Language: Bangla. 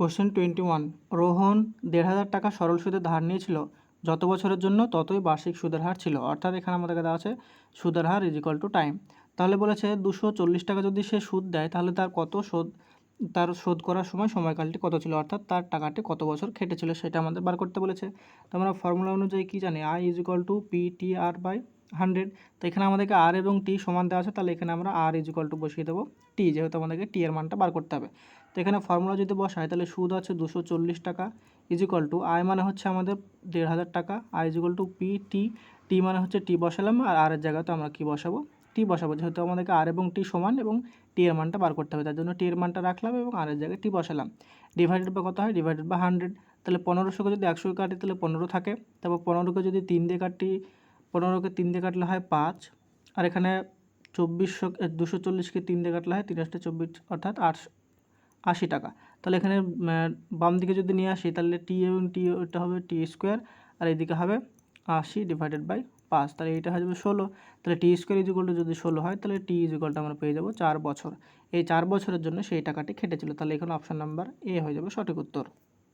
Question twenty one. রোহন দেড় হাজার টাকা সরল সুদে ধার নিয়েছিল। যত বছরের জন্য ততই বার্ষিক সুদের হার ছিল। অর্থাৎ এখানে আমাদেরকে দেওয়া আছে সুদের হার ইজ ইকাল টু টাইম তাহলে বলেছে দুশো চল্লিশ টাকা যদি সে সুদ দেয়, তাহলে তার কত শোধ, তার শোধ করার সময় সময়কালটি কত ছিল? অর্থাৎ তার টাকাটি কত বছর খেটেছিল সেটা আমাদের বার করতে বলেছে। তো আমরা ফর্মুলা অনুযায়ী কী জানি? I is equal to P T R by hundred. তো এখানে আমাদেরকে আর এবং টি সমান দেওয়া আছে, তাহলে এখানে আমরা আর ইজ ইকাল টু বসিয়ে দেবো টি যেহেতু আমাদেরকে টি এর মানটা বার করতে হবে। তো এখানে ফর্মুলা যদি বসাই, তাহলে সুদ আছে দুশো চল্লিশ টাকা ইজ ইকাল টু আই মানে হচ্ছে আমাদের দেড় হাজার টাকা। I is equal to P T T মানে হচ্ছে টি বসালাম, আর আর এর জায়গাতে আমরা কী বসাবো? টি বসাবো, যেহেতু আমাদেরকে আর এবং টি সমান এবং টি এর মানটা বার করতে হবে, তার জন্য টি এর মানটা রাখলাম এবং আর এর জায়গায় টি বসালাম। ডিভাইডেড বা কত হয়? ডিভাইডেড বা হান্ড্রেড তাহলে পনেরোশোকে যদি একশো কাটি, তাহলে পনেরো থাকে। তারপর পনেরোকে যদি তিন দিয়ে কাটি পনেরোকে তিন দিয়ে কাটলে হয় পাঁচ, আর এখানে চব্বিশশো দুশো চল্লিশকে তিন দিয়ে কাটলে হয় তিন আসতে চব্বিশ, অর্থাৎ আটশো আশি টাকা। তাহলে এখানে বাম দিকে যদি নিয়ে আসি, তাহলে টি এবং টি ওটা হবে টি স্কোয়ার, আর এদিকে হবে আশি ডিভাইডেড বাই পাঁচ, তাহলে এইটা হয়ে যাবে ষোলো। তাহলে টি স্কোয়ার ইজিকলটা যদি ষোলো হয়, তাহলে টি ইজিকলটা আমরা পেয়ে যাব চার বছর। এই চার বছরের জন্য সেই টাকাটি খেটেছিল তাহলে এখানে অপশান নাম্বার এ হয়ে যাবে সঠিক উত্তর।